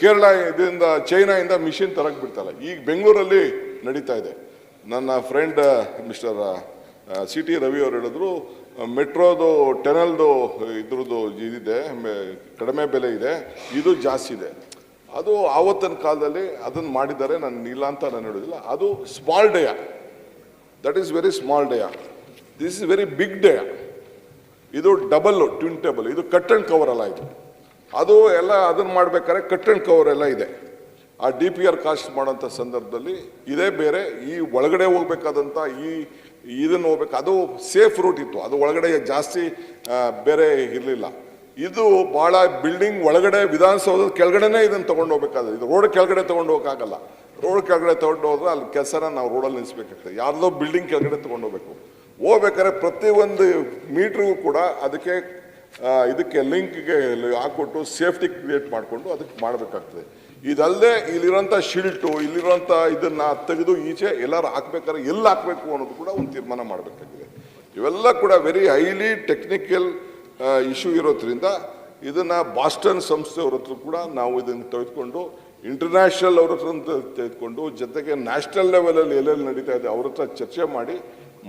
ಕೇರಳ ಇದರಿಂದ ಚೈನಾಯಿಂದ ಮಿಷಿನ್ ತರಕ್ಕೆ ಬಿಡ್ತಲ್ಲ, ಈಗ ಬೆಂಗಳೂರಲ್ಲಿ ನಡೀತಾ ಇದೆ. ನನ್ನ friend mister C T Ravi ಅವರು ಹೇಳಿದ್ರು ಮೆಟ್ರೋದು, ಟೆನಲ್ದು, ಇದ್ರದ್ದು ಇದಿದೆ ಕಡಿಮೆ ಬೆಲೆ ಇದೆ, ಇದು ಜಾಸ್ತಿ ಇದೆ. ಅದು ಆವತ್ತಿನ ಕಾಲದಲ್ಲಿ ಅದನ್ನು ಮಾಡಿದ್ದಾರೆ. ನಾನು ಇಲ್ಲ ಅಂತ ನಾನು ಹೇಳೋದಿಲ್ಲ. ಅದು small ಡೇಯ that is very small ಡೇಯ this is very big ಡೇಯ ಇದು ಡಬಲ್ ಟ್ವಿನ್ ಟೇಬಲ್ ಇದು ಕಟ್ ಅಂಡ್ ಕವರ್ ಅಲ್ಲ ಇದು. ಅದು ಎಲ್ಲ ಅದನ್ನು ಮಾಡಬೇಕಾದ್ರೆ ಕಟ್ ಅಂಡ್ ಕವರ್ ಎಲ್ಲ ಇದೆ. ಆ ಡಿ ಪಿ ಆರ್ ಕಾಸ್ಟ್ ಮಾಡೋಂಥ ಸಂದರ್ಭದಲ್ಲಿ ಇದೇ ಬೇರೆ. ಈ ಒಳಗಡೆ ಹೋಗ್ಬೇಕಾದಂಥ ಈ ಇದನ್ನು ಹೋಗ್ಬೇಕು. ಅದು ಸೇಫ್ ರೂಟ್ ಇತ್ತು. ಅದು ಒಳಗಡೆ ಜಾಸ್ತಿ ಬೇರೆ ಇರಲಿಲ್ಲ. ಇದು ಭಾಳ ಬಿಲ್ಡಿಂಗ್ ಒಳಗಡೆ ವಿಧಾನಸೌಧದ ಕೆಳಗಡೆನೇ ಇದನ್ನು ತೊಗೊಂಡು ಹೋಗ್ಬೇಕಾದ್ರೆ ಇದು ರೋಡ್ ಕೆಳಗಡೆ ತೊಗೊಂಡು ಹೋಗೋಕ್ಕಾಗಲ್ಲ ರೋಡ್ ಕೆಳಗಡೆ ತೊಗೊಂಡು ಹೋದ್ರೆ ಅಲ್ಲಿ ಕೆಲಸನ ನಾವು ರೋಡಲ್ಲಿ ನಿಲ್ಲಿಸ್ಬೇಕಾಗ್ತದೆ ಯಾರ್ದೋ ಬಿಲ್ಡಿಂಗ್ ಕೆಳಗಡೆ ತೊಗೊಂಡು ಹೋಗ್ಬೇಕು ಹೋಗ್ಬೇಕಾದ್ರೆ ಪ್ರತಿಯೊಂದು ಮೀಟ್ರಿಗೂ ಕೂಡ ಅದಕ್ಕೆ ಇದಕ್ಕೆ ಲಿಂಕ್ಗೆ ಹಾಕ್ಕೊಟ್ಟು ಸೇಫ್ಟಿ ಕ್ರಿಯೇಟ್ ಮಾಡಿಕೊಂಡು ಅದಕ್ಕೆ ಮಾಡಬೇಕಾಗ್ತದೆ. ಇದಲ್ಲದೆ ಇಲ್ಲಿರೋಂಥ ಶಿಲ್ಟು ಇಲ್ಲಿರೋಂಥ ಇದನ್ನು ತೆಗೆದು ಈಚೆ ಎಲ್ಲರೂ ಹಾಕ್ಬೇಕಾದ್ರೆ ಎಲ್ಲಿ ಹಾಕಬೇಕು ಅನ್ನೋದು ಕೂಡ ಒಂದು ತೀರ್ಮಾನ ಮಾಡಬೇಕಾಗಿದೆ. ಇವೆಲ್ಲ ಕೂಡ ವೆರಿ ಹೈಲಿ ಟೆಕ್ನಿಕಲ್ ಇಶ್ಯೂ ಇರೋದ್ರಿಂದ ಇದನ್ನು ಬಾಸ್ಟನ್ ಸಂಸ್ಥೆಯವ್ರ ಹತ್ರ ಕೂಡ ನಾವು ಇದನ್ನು ತೆಗೆದುಕೊಂಡು ಇಂಟರ್ನ್ಯಾಷನಲ್ ಅವ್ರ ಹತ್ರ ತೆಗೆದುಕೊಂಡು ಜೊತೆಗೆ ನ್ಯಾಷನಲ್ ಲೆವೆಲಲ್ಲಿ ಎಲ್ಲೆಲ್ಲಿ ನಡೀತಾ ಇದೆ ಅವ್ರ ಹತ್ರ ಚರ್ಚೆ ಮಾಡಿ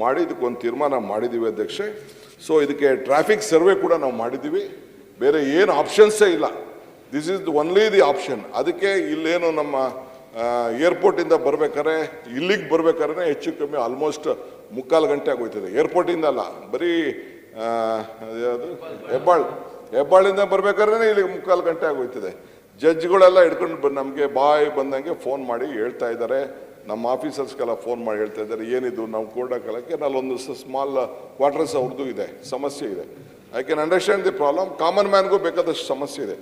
ಮಾಡಿ ಇದಕ್ಕೊಂದು ತೀರ್ಮಾನ ಮಾಡಿದ್ದೀವಿ ಅಧ್ಯಕ್ಷೆ. ಸೊ ಇದಕ್ಕೆ ಟ್ರಾಫಿಕ್ ಸರ್ವೆ ಕೂಡ ನಾವು ಮಾಡಿದ್ದೀವಿ ಬೇರೆ ಏನು ಆಪ್ಷನ್ಸೇ ಇಲ್ಲ. This is only the option ಅದಕ್ಕೆ ಇಲ್ಲೇನು ನಮ್ಮ ಏರ್ಪೋರ್ಟಿಂದ ಬರ್ಬೇಕಾದ್ರೆ, ಇಲ್ಲಿಗೆ ಬರ್ಬೇಕಾದ್ರೆ ಹೆಚ್ಚು ಕಮ್ಮಿ ಆಲ್ಮೋಸ್ಟ್ ಮುಕ್ಕಾಲು ಗಂಟೆ ಆಗೋಯ್ತದೆ. ಏರ್ಪೋರ್ಟಿಂದ ಅಲ್ಲ, ಬರೀ ಅದ್ಯಾವುದು? ಹೆಬ್ಬಾಳ್. ಹೆಬ್ಬಾಳಿಂದ ಬರ್ಬೇಕಾದ್ರೆ ಇಲ್ಲಿಗೆ ಮುಕ್ಕಾಲು ಗಂಟೆ ಆಗೋಯ್ತದೆ. ಜಡ್ಜ್ಗಳೆಲ್ಲ ಹಿಡ್ಕೊಂಡು ನಮಗೆ ಬಾಯ್ ಬಂದಂಗೆ ಫೋನ್ ಮಾಡಿ ಹೇಳ್ತಾ ಇದ್ದಾರೆ. ನಮ್ಮ ಆಫೀಸರ್ಸ್ಗೆಲ್ಲ ಫೋನ್ ಮಾಡಿ ಹೇಳ್ತಾ ಇದ್ದಾರೆ. ಏನಿದು? ನಾವು ಹಾಕೊಳ್ಳೋಕ್ಕೆ ನಲ್ಲೊಂದು ಸ್ಮಾಲ್ ಕ್ವಾರ್ಟರ್ಸ್ ಅವ್ರದ್ದು ಇದೆ. ಸಮಸ್ಯೆ ಇದೆ. I can understand the problem common ಮ್ಯಾನ್ಗೂ ಬೇಕಾದಷ್ಟು ಸಮಸ್ಯೆ ಇದೆ.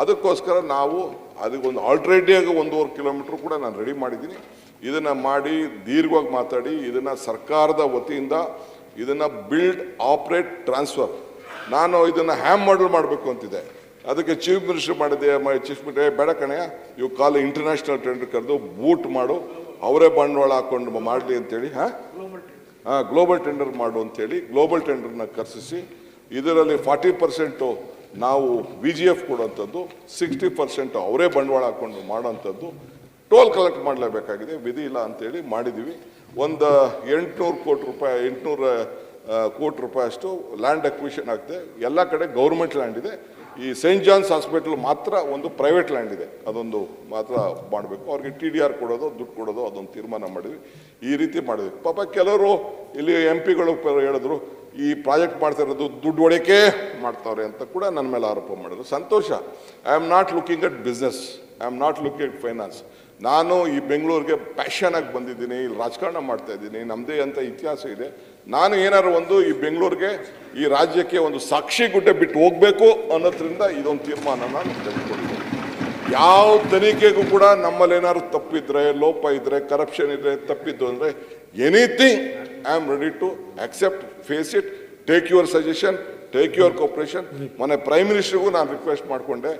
ಅದಕ್ಕೋಸ್ಕರ ನಾವು ಅದಕ್ಕೊಂದು ಆಲ್ಟ್ರೇಟಿವ್ ಒಂದೂವರೆ ಕಿಲೋಮೀಟ್ರ್ ಕೂಡ ನಾನು ರೆಡಿ ಮಾಡಿದ್ದೀನಿ. ಇದನ್ನು ಮಾಡಿ ದೀರ್ಘವಾಗಿ ಮಾತಾಡಿ, ಇದನ್ನು ಸರ್ಕಾರದ ವತಿಯಿಂದ ಇದನ್ನು ಬಿಲ್ಡ್ ಆಪ್ರೇಟ್ ಟ್ರಾನ್ಸ್ಫರ್ ನಾನು ಇದನ್ನು ಹ್ಯಾಮ್ ಮಾಡಲ್ ಮಾಡಬೇಕು ಅಂತಿದೆ ಅದಕ್ಕೆ ಚೀಫ್ ಮಿನಿಸ್ಟರ್ ಮಾಡಿದೆ ಚೀಫ್ ಮಿನಿಸ್ಟರ್ ಬೇಡ ಕಣೆಯ ಇವು ಕಾಲ ಇಂಟರ್ನ್ಯಾಷನಲ್ ಟೆಂಡರ್ ಕರೆದು ಬೂಟ್ ಮಾಡು, ಅವರೇ ಬಂಡವಾಳ ಹಾಕೊಂಡು ಮಾಡಲಿ ಅಂತೇಳಿ, ಹಾಂ? ಹಾಂ ಗ್ಲೋಬಲ್ ಟೆಂಡರ್ ಮಾಡು ಅಂತೇಳಿ ಗ್ಲೋಬಲ್ ಟೆಂಡರ್ನ ಕರೆಸಿಸಿ, ಇದರಲ್ಲಿ ಫಾರ್ಟಿ ಪರ್ಸೆಂಟು ನಾವು ವಿ ಜಿ ಎಫ್ ಕೊಡೋಂಥದ್ದು ಸಿಕ್ಸ್ಟಿ ಪರ್ಸೆಂಟು ಅವರೇ ಬಂಡವಾಳ ಹಾಕ್ಕೊಂಡು ಮಾಡೋವಂಥದ್ದು ಟೋಲ್ ಕಲೆಕ್ಟ್ ಮಾಡಲೇಬೇಕಾಗಿದೆ, ವಿಧಿ ಇಲ್ಲ ಅಂತೇಳಿ ಮಾಡಿದ್ದೀವಿ ಒಂದು ಎಂಟುನೂರು ಕೋಟಿ ರೂಪಾಯಿ, ಎಂಟುನೂರ ಕೋಟಿ ರೂಪಾಯಿ ಅಷ್ಟು ಲ್ಯಾಂಡ್ ಅಕ್ವಿಷನ್ ಆಗ್ತದೆ. ಎಲ್ಲ ಕಡೆ ಗೌರ್ಮೆಂಟ್ ಲ್ಯಾಂಡ್ ಇದೆ. ಈ ಸೈಂಟ್ ಜಾನ್ಸ್ ಹಾಸ್ಪಿಟಲ್ ಮಾತ್ರ ಒಂದು ಪ್ರೈವೇಟ್ ಲ್ಯಾಂಡ್ ಇದೆ. ಅದೊಂದು ಮಾತ್ರ ಮಾಡಬೇಕು. ಅವ್ರಿಗೆ ಟಿ ಡಿ ಆರ್ ಕೊಡೋದು, ದುಡ್ಡು ಕೊಡೋದು, ಅದೊಂದು ತೀರ್ಮಾನ ಮಾಡಿದ್ವಿ. ಈ ರೀತಿ ಮಾಡಿದ್ವಿ. ಪಾಪ ಕೆಲವರು ಇಲ್ಲಿ ಎಂ ಪಿಗಳು ಹೇಳಿದ್ರು, ಈ ಪ್ರಾಜೆಕ್ಟ್ ಮಾಡ್ತಾ ಇರೋದು ದುಡ್ಡು ಒಡಕೆ ಮಾಡ್ತಾವ್ರೆ ಅಂತ ಕೂಡ ನನ್ನ ಮೇಲೆ ಆರೋಪ ಮಾಡಿದ್ರು. ಸಂತೋಷ. I am not looking at business I am not looking at finance ನಾನು ಈ ಬೆಂಗಳೂರಿಗೆ ಪ್ಯಾಷನಾಗಿ ಬಂದಿದ್ದೀನಿ ಇಲ್ಲಿ ರಾಜಕಾರಣ ಮಾಡ್ತಾ ಇದ್ದೀನಿ ನಮ್ಮದೇ ಅಂತ ಇತಿಹಾಸ ಇದೆ. ನಾನು ಏನಾದ್ರು ಒಂದು ಈ ಬೆಂಗಳೂರಿಗೆ ಈ ರಾಜ್ಯಕ್ಕೆ ಒಂದು ಸಾಕ್ಷಿ ಗುಡ್ಡೆ ಬಿಟ್ಟು ಹೋಗಬೇಕು ಅನ್ನೋದ್ರಿಂದ ಇದೊಂದು ತೀರ್ಮಾನ ನಾನು ತೆಗೆದುಕೊಂಡಿದ್ದೀನಿ. ಯಾವ ತನಿಖೆಗೂ ಕೂಡ ನಮ್ಮಲ್ಲಿ ಏನಾದ್ರು ತಪ್ಪಿದ್ರೆ ಲೋಪ ಇದ್ರೆ ಕರಪ್ಷನ್ ಇದ್ರೆ ತಪ್ಪಿದ್ದು ಅಂದರೆ anything I am ready to accept face it take your suggestion take your cooperation ಮೊನ್ನೆ ಪ್ರೈಮ್ ಮಿನಿಸ್ಟ್ರಿಗೂ ನಾನು ರಿಕ್ವೆಸ್ಟ್ ಮಾಡಿಕೊಂಡೆ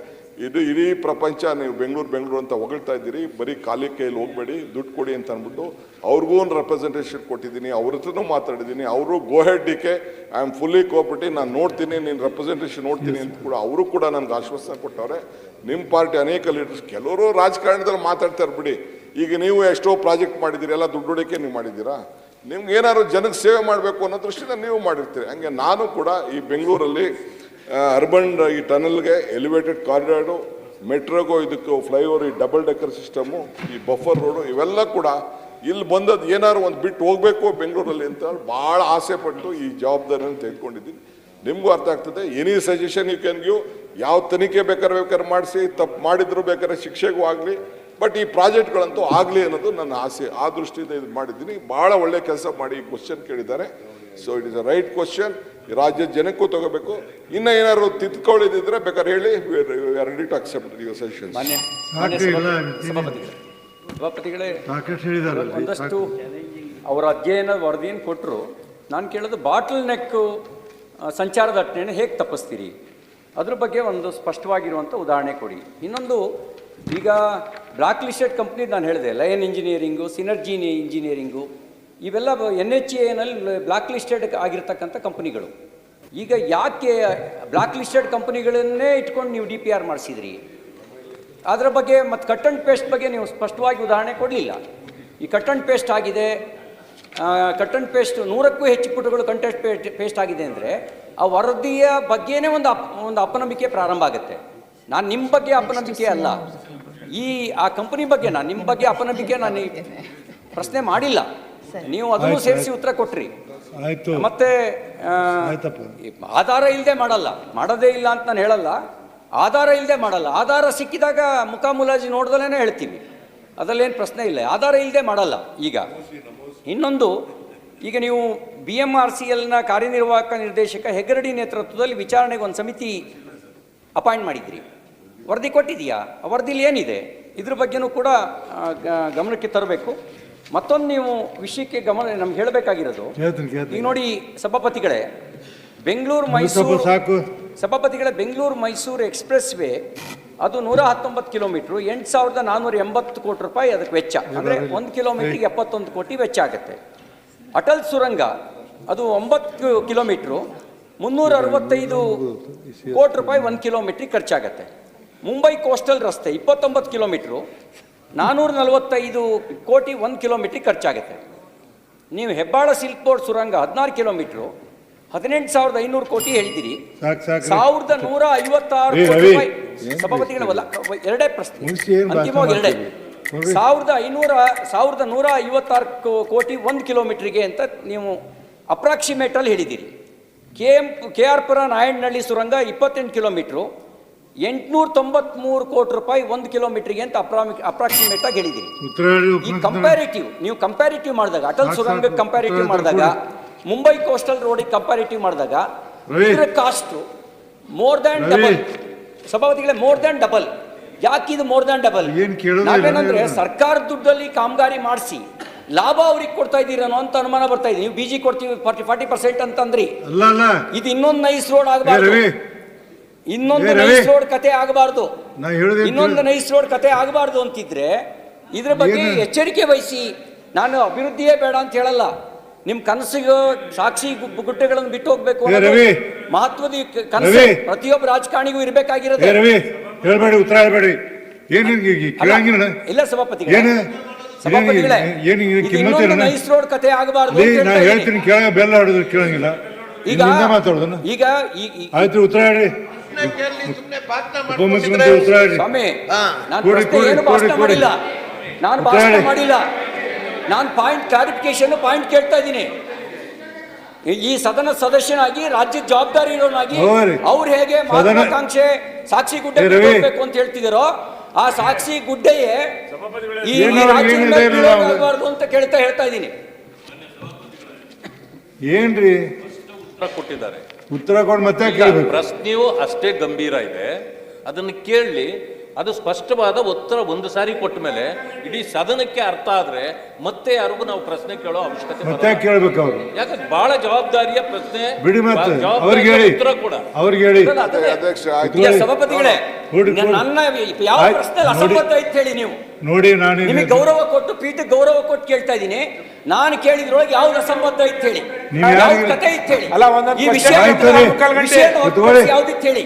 ಇದು ಇಡೀ ಪ್ರಪಂಚ ನೀವು ಬೆಂಗಳೂರು ಬೆಂಗಳೂರು ಅಂತ ಹೊಗಳ್ತಾ ಇದ್ದೀರಿ ಬರೀ ಖಾಲಿ ಕೈಯಲ್ಲಿ ಹೋಗಬೇಡಿ ದುಡ್ಡು ಕೊಡಿ ಅಂತ ಅಂದ್ಬಿಟ್ಟು ಅವ್ರಿಗೂ ಒಂದು ರೆಪ್ರೆಸೆಂಟೇಷನ್ ಕೊಟ್ಟಿದ್ದೀನಿ ಅವ್ರ ಹತ್ರನೂ ಮಾತಾಡಿದ್ದೀನಿ ಅವರು go ahead D K I am fully cooperative ನಾನು ನೋಡ್ತೀನಿ ನೀನು ರೆಪ್ರೆಸೆಂಟೇಷನ್ ನೋಡ್ತೀನಿ ಅಂತ ಕೂಡ ಅವರು ಕೂಡ ನನಗೆ ಆಶ್ವಾಸನೆ ಕೊಟ್ಟವ್ರೆ. ನಿಮ್ಮ ಪಾರ್ಟಿ ಅನೇಕ ಲೀಡರ್ಸ್ ಕೆಲವರು ರಾಜಕಾರಣದಲ್ಲಿ ಮಾತಾಡ್ತಾರೆ ಬಿಡಿ ಈಗ ನೀವು ಎಷ್ಟೋ ಪ್ರಾಜೆಕ್ಟ್ ಮಾಡಿದ್ದೀರಿ ಎಲ್ಲ ದುಡ್ಡು ಹೊಡಿಕೆ ನೀವು ಮಾಡಿದ್ದೀರಾ? ನಿಮ್ಗೆ ಏನಾದ್ರು ಜನಕ್ಕೆ ಸೇವೆ ಮಾಡಬೇಕು ಅನ್ನೋ ದೃಷ್ಟಿಯಿಂದ ನೀವು ಮಾಡಿರ್ತೀರಿ. ಹಂಗೆ ನಾನು ಕೂಡ ಈ ಬೆಂಗಳೂರಲ್ಲಿ ಅರ್ಬನ್ ಈ ಟನಲ್ಗೆ ಎಲಿವೇಟೆಡ್ ಕಾರಿಡಾರು ಮೆಟ್ರೋಗೋ ಇದಕ್ಕೂ ಫ್ಲೈಓವರ್ ಈ ಡಬಲ್ ಡೆಕ್ಕರ್ ಸಿಸ್ಟಮು ಈ ಬಫರ್ ರೋಡು ಇವೆಲ್ಲ ಕೂಡ ಇಲ್ಲಿ ಬಂದದ್ದು ಏನಾದ್ರು ಒಂದು ಬಿಟ್ಟು ಹೋಗಬೇಕು ಬೆಂಗಳೂರಲ್ಲಿ ಅಂತ ಭಾಳ ಆಸೆ ಪಟ್ಟು ಈ ಜವಾಬ್ದಾರಿಯನ್ನು ತೆಗೆದುಕೊಂಡಿದ್ದೀನಿ. ನಿಮಗೂ ಅರ್ಥ ಆಗ್ತದೆ, any suggestion you can give ಯಾವ ತನಿಖೆ ಬೇಕಾದ್ರೆ ಬೇಕಾದ್ರೆ ಮಾಡಿಸಿ ತಪ್ಪು ಮಾಡಿದ್ರು ಬೇಕಾದ್ರೆ ಶಿಕ್ಷೆಗೂ ಆಗಲಿ ಬಟ್ ಈ ಪ್ರಾಜೆಕ್ಟ್ಗಳಂತೂ ಆಗಲಿ ಅನ್ನೋದು ನನ್ನ ಆಸೆ. ಆ ದೃಷ್ಟಿಯಿಂದ ಇದು ಮಾಡಿದ್ದೀನಿ. ಭಾಳ ಒಳ್ಳೆ ಕೆಲಸ ಮಾಡಿ ಈ ಕ್ವಶನ್ ಕೇಳಿದ್ದಾರೆ. So it is a right question ರಾಜ್ಯದ ಜನಕ್ಕೂ ತಗೋಬೇಕು. ಇನ್ನ ಏನಾದ್ರು ತಿದ್ಕೊಳ್ಳಿದ್ರೆ ಬೇಕಾದ್ರೆ ಹೇಳಿ ready to accept your suggestion ಸಭಾಪತಿಗಳೇ. ಒಂದಷ್ಟು ಅವರ ಅಧ್ಯಯನ ವರದಿಯನ್ನು ಕೊಟ್ಟರು ನಾನು ಕೇಳೋದು ಬಾಟಲ್ ನೆಕ್ ಸಂಚಾರ ದಟ್ಟಣೆಯನ್ನು ಹೇಗೆ ತಪ್ಪಿಸ್ತೀರಿ? ಅದ್ರ ಬಗ್ಗೆ ಒಂದು ಸ್ಪಷ್ಟವಾಗಿರುವಂಥ ಉದಾಹರಣೆ ಕೊಡಿ. ಇನ್ನೊಂದು ಈಗ ಬ್ಲಾಕ್ ಲಿಸ್ಟೆಡ್ ಕಂಪ್ನಿ ನಾನು ಹೇಳಿದೆ ಲಯನ್ ಇಂಜಿನಿಯರಿಂಗು ಸಿನರ್ಜಿ ಇಂಜಿನಿಯರಿಂಗು. ಇವೆಲ್ಲ ಎನ್ ಎಚ್ ಎನಲ್ಲಿ ಬ್ಲ್ಯಾಕ್ ಲಿಸ್ಟೆಡ್ ಆಗಿರ್ತಕ್ಕಂಥ ಕಂಪ್ನಿಗಳು. ಈಗ ಯಾಕೆ ಬ್ಲ್ಯಾಕ್ ಲಿಸ್ಟೆಡ್ ಕಂಪ್ನಿಗಳನ್ನೇ ಇಟ್ಕೊಂಡು ನೀವು ಡಿ ಪಿ ಆರ್ ಮಾಡಿಸಿದ್ರಿ? ಅದರ ಬಗ್ಗೆ ಮತ್ತು ಕಟ್ ಆ್ಯಂಡ್ ಪೇಸ್ಟ್ ಬಗ್ಗೆ ನೀವು ಸ್ಪಷ್ಟವಾಗಿ ಉದಾಹರಣೆ ಕೊಡಲಿಲ್ಲ. ಈ ಕಟ್ ಆ್ಯಂಡ್ ಪೇಸ್ಟ್ ಆಗಿದೆ. ಕಟ್ ಆ್ಯಂಡ್ ಪೇಸ್ಟ್ ನೂರಕ್ಕೂ ಹೆಚ್ಚು ಪುಟಗಳು ಕಂಟೆಸ್ಟ್ ಪೇಸ್ಟ್ ಆಗಿದೆ ಅಂದರೆ ಆ ವರದಿಯ ಬಗ್ಗೆನೇ ಒಂದು ಅಪ್, ಒಂದು ಅಪನಂಬಿಕೆ ಪ್ರಾರಂಭ ಆಗುತ್ತೆ. ನಾನು ನಿಮ್ಮ ಬಗ್ಗೆ ಅಪನಂಬಿಕೆ ಅಲ್ಲ. ಈ, ಆ ಕಂಪನಿ ಬಗ್ಗೆ ನಾನು ನಿಮ್ಮ ಬಗ್ಗೆ ಅಪನಂಬಿಕೆ ನಾನು ಪ್ರಶ್ನೆ ಮಾಡಿಲ್ಲ. ನೀವು ಅದನ್ನು ಸೇರಿಸಿ ಉತ್ತರ ಕೊಟ್ರಿ. ಆಯ್ತು. ಮತ್ತೆ ಈ ಆಧಾರ ಇಲ್ಲದೆ ಮಾಡಲ್ಲ. ಮಾಡೋದೇ ಇಲ್ಲ ಅಂತ ನಾನು ಹೇಳಲ್ಲ. ಆಧಾರ ಇಲ್ಲದೆ ಮಾಡಲ್ಲ. ಆಧಾರ ಸಿಕ್ಕಿದಾಗ ಮುಖಾಮುಲಾಜಿ ನೋಡ್ದಲೇನೆ ನೋಡ್ದಲೇ ಹೇಳ್ತೀವಿ ಅದರಲ್ಲೇನು ಪ್ರಶ್ನೆ ಇಲ್ಲ. ಆಧಾರ ಇಲ್ಲದೆ ಮಾಡಲ್ಲ ಈಗ. ಇನ್ನೊಂದು ಈಗ ನೀವು ಬಿ ಎಂ ಆರ್ ಸಿ ಎಲ್ನ ಕಾರ್ಯನಿರ್ವಾಹಕ ನಿರ್ದೇಶಕ ಹೆಗರಡಿ ನೇತೃತ್ವದಲ್ಲಿ ವಿಚಾರಣೆಗೆ ಒಂದು ಸಮಿತಿ ಅಪಾಯಿಂಟ್ ಮಾಡಿದ್ರಿ. ವರದಿ ಕೊಟ್ಟಿದೆಯಾ ಆ ವರದಿಲಿ ಏನಿದೆ? ಇದ್ರ ಬಗ್ಗೆನೂ ಕೂಡ ಗಮನಕ್ಕೆ ತರಬೇಕು. ಮತ್ತೊಂದು ನೀವು ವಿಷಯಕ್ಕೆ ಗಮನ ನಮ್ಗೆ ಹೇಳಬೇಕಾಗಿರೋದು. ಈಗ ನೋಡಿ ಸಭಾಪತಿಗಳೇ ಬೆಂಗಳೂರು ಮೈಸೂರು ಸಾಕು. ಸಭಾಪತಿಗಳೇ ಬೆಂಗಳೂರು ಮೈಸೂರು ಎಕ್ಸ್ಪ್ರೆಸ್ ವೇ ಅದು ನೂರ ಹತ್ತೊಂಬತ್ತು ಕಿಲೋಮೀಟ್ರು ಎಂಟು ಸಾವಿರದ ನಾನ್ನೂರ ಎಂಬತ್ತು ಕೋಟಿ ರೂಪಾಯಿ ಅದಕ್ಕೆ ವೆಚ್ಚ. ಅಂದರೆ ಒಂದು ಕಿಲೋಮೀಟ್ರಿಗೆ ಎಪ್ಪತ್ತೊಂದು ಕೋಟಿ ವೆಚ್ಚ ಆಗುತ್ತೆ. ಅಟಲ್ ಸುರಂಗ ಅದು ಒಂಬತ್ತು ಕಿಲೋಮೀಟ್ರು ಮುನ್ನೂರ ಅರವತ್ತೈದು ಕೋಟಿ ರೂಪಾಯಿ ಒಂದು ಕಿಲೋಮೀಟ್ರಿಗೆ ಖರ್ಚಾಗತ್ತೆ. ಮುಂಬೈ ಕೋಸ್ಟಲ್ ರಸ್ತೆ ಇಪ್ಪತ್ತೊಂಬತ್ತು ಕಿಲೋಮೀಟ್ರು ನಾನ್ನೂರ ನಲವತ್ತೈದು ಕೋಟಿ ಒಂದು ಕಿಲೋಮೀಟ್ರಿಗೆ ಖರ್ಚಾಗುತ್ತೆ. ನೀವು ಹೆಬ್ಬಾಳ ಸಿಲ್ಕ್ ಬೋರ್ಡ್ ಸುರಂಗ ಹದಿನಾರು ಕಿಲೋಮೀಟ್ರು ಹದಿನೆಂಟು ಸಾವಿರದ ಐನೂರು ಕೋಟಿ ಹೇಳ್ತೀರಿ. ಸಾವಿರದ ನೂರ ಐವತ್ತಾರು ಸಭಾಪತಿಗಳವಲ್ಲ ಎರಡೇ ಪ್ರಶ್ನೆ. ಅಂತಿಮವಾಗಿ ಎರಡೇ. ಸಾವಿರದ ಐನೂರ ಸಾವಿರದ ನೂರ ಐವತ್ತಾರು ಕೋಟಿ ಒಂದು ಕಿಲೋಮೀಟ್ರಿಗೆ ಅಂತ ನೀವು ಅಪ್ರಾಕ್ಸಿಮೇಟಲ್ಲಿ ಹೇಳಿದ್ದೀರಿ. ಕೆ ಎಂ ಕೆ ಆರ್ ಪುರ ನಾಯಣ್ಣಹಳ್ಳಿ ಸುರಂಗ ಇಪ್ಪತ್ತೆಂಟು ಕಿಲೋಮೀಟ್ರು ಎಂಟುನೂರ ತೊಂಬತ್ಮೂರು ಕೋಟಿ ರೂಪಾಯಿ ಒಂದು ಕಿಲೋಮೀಟರ್ಗೆ ಅಂತ ಅಪ್ರಾಮಿ ಅಪ್ರಾಕ್ಸಿಮೇಟ್ ಆಗಿ ಹೇಳಿದ್ದೀರಿ ಈ ಕಂಪ್ಯಾರಿಟಿವ್ ನೀವು ಕಂಪ್ಯಾರಿಟಿವ್ ಮಾಡಿದಾಗ ಅಟಲ್ ಸುರಂಗಕ್ಕೆ ಸುರಂಗ ಕಂಪ್ಯಾರಿಟಿವ್ ಮಾಡಿದಾಗ ಮುಂಬೈ ಕೋಸ್ಟಲ್ ರೋಡಿಗೆ ಕಂಪ್ಯಾರಿಟಿವ್ ಮಾಡಿದಾಗ. ಇದರ ಕಾಸ್ಟ್ ಮೋರ್ ದ್ಯಾನ್ ಡಬಲ್ ಸಭಾಪತಿಗಳೇ ಮೋರ್ ದ್ಯಾನ್ ಡಬಲ್ ಯಾಕೆ ಇದು ಮೋರ್ ದ್ಯಾನ್ ಡಬಲ್ ನಾವೇನಂದ್ರೆ? ಸರ್ಕಾರದ ದುಡ್ಡಲ್ಲಿ ಕಾಮಗಾರಿ ಮಾಡಿಸಿ ಲಾಭ ಅವ್ರಿಗೆ ಕೊಡ್ತಾ ಇದ್ದೀರೇನೋ ಅಂತ ಅನುಮಾನ ಬರ್ತಾ ಇದೆ. ನೀವು ಬಿಜಿ ಕೊಡ್ತೀವಿ ಫಾರ್ಟಿ ಫಾರ್ಟಿ ಪರ್ಸೆಂಟ್ ಅಂತಂದ್ರಿ. ಇದು ಇನ್ನೊಂದು ನೈಸ್ ರೋಡ್ ಆಗಬಾರ್ದು. ಇನ್ನೊಂದು. ನೈಸ್ ರೋಡ್ ಕತೆ ಆಗಬಾರ್ದು. ಇನ್ನೊಂದು ನೈಸ್ ರೋಡ್ ಕತೆ ಆಗಬಾರ್ದು ಅಂತಿದ್ರೆ ಇದ್ರ ಬಗ್ಗೆ? ಎಚ್ಚರಿಕೆ ವಹಿಸಿ. ನಾನು ಅಭಿವೃದ್ಧಿಯೇ ಬೇಡ ಅಂತ ಹೇಳಲ್ಲ. ನಿಮ್ ಕನಸಿಗೆ ಸಾಕ್ಷಿ ಗುಟ್ಟೆಗಳನ್ನು ಬಿಟ್ಟು ಹೋಗ್ಬೇಕು. ಮಹತ್ವದ ಕನಸು. ಪ್ರತಿಯೊಬ್ಬ ರಾಜಕಾರಣಿಗೂ ಇರಬೇಕಾಗಿರೋದು. ಹೇಳ್ಬೇಡಿ ಉತ್ತರ ಹೇಳ್ಬೇಡಿ. ಏನು ಇಲ್ಲ ಸಭಾಪತಿ ಏನು? ಸಭಾಪತಿಗಳೇ. ಇನ್ನೊಂದು ನೈಸ್ ರೋಡ್ ಕತೆ ಆಗಬಾರ್ದು ಹೇಳ್ತೀನಿ ಕೇಳಂಗಿಲ್ಲ. ಈಗ ಈಗ ಆಯ್ತು ಉತ್ತರ ಹೇಳಿ. ಸ್ವಾಮಿ ನಾನು ಪ್ರಶ್ನೆ ಏನು ಭಾಷಣ. ಮಾಡಿಲ್ಲ? ನಾನು ಭಾಷಣ. ಮಾಡಿಲ್ಲ. ನಾನು ಪಾಯಿಂಟ್ ಕ್ಲಾರಿಫಿಕೇಶನ್ ಪಾಯಿಂಟ್ ಕೇಳ್ತಾ ಇದ್ದೀನಿ. ಈ- ಸದನ ಸದಸ್ಯನಾಗಿ ರಾಜ್ಯ ಜವಾಬ್ದಾರಿ ಇರೋನಾಗಿ. ಅವ್ರು ಹೇಗೆ ಮಹತ್ವಾಕಾಂಕ್ಷೆ ಸಾಕ್ಷಿ ಗುಡ್ಡೆ ಏ, ಅಂತ ಹೇಳ್ತಿದಾರೋ ಆ ಸಾಕ್ಷಿ ಗುಡ್ಡೆಯೇ ಈ ರಾಜ್ಯಬಾರದು ಅಂತ ಕೇಳ್ತಾ ಹೇಳ್ತಾ ಇದ್ದೀನಿ. ಏನ್ರಿ? ಉತ್ತರ ಕೊಟ್ಟಿದ್ದಾರೆ. ಉತ್ತರ ಕೊಡ್ ಮತ್ತೆ ಪ್ರಶ್ನೆಯೂ ಅಷ್ಟೇ ಗಂಭೀರ ಇದೆ. ಅದನ್ನು ಕೇಳಲಿ ಅದು ಸ್ಪಷ್ಟವಾದ ಉತ್ತರ ಒಂದು ಸಾರಿ ಕೊಟ್ಟ ಮೇಲೆ ಇಡೀ ಸದನಕ್ಕೆ ಅರ್ಥ ಆದ್ರೆ ಮತ್ತೆ ಯಾರಿಗೂ ನಾವು ಪ್ರಶ್ನೆ ಕೇಳೋ ಅವಶ್ಯಕತೆ ಕೇಳಬೇಕು ಅವರು. ಯಾಕಂದ್ರೆ ಬಹಳ ಜವಾಬ್ದಾರಿಯ ಪ್ರಶ್ನೆ ಬಿಡಿ ಮತ್ತೆ. ಜವಾಬ್ದಾರಿಯ ಅವ್ರಿಗೆ ಹೇಳಿ. ಉತ್ತರ ಕೂಡ. ಅವ್ರಿಗೆ ಹೇಳಿ. ಸಭಾಪತಿಗಳೇ. ನನ್ನ ಯಾವ ಪ್ರಶ್ನೆ. ಅಸಂಬದ್ಧ ಇತ್ತು ಹೇಳಿ ನೀವು. ನೋಡಿ ನಾನು ನಿಮಗೆ ಗೌರವ ಕೊಟ್ಟು ಪೀಠ ಗೌರವ ಕೊಟ್ಟು ಕೇಳ್ತಾ ಇದ್ದೀನಿ. ನಾನು ಕೇಳಿದ್ರೊಳಗೆ ಯಾವ್ದು ಅಸಂಬದ್ಧ ಇತ್ತು ಹೇಳಿ. ಕತೆ ಇತ್ತು ಹೇಳಿ. ಈ ವಿಷಯ. ಯಾವ್ದಿತ್ತು ಹೇಳಿ?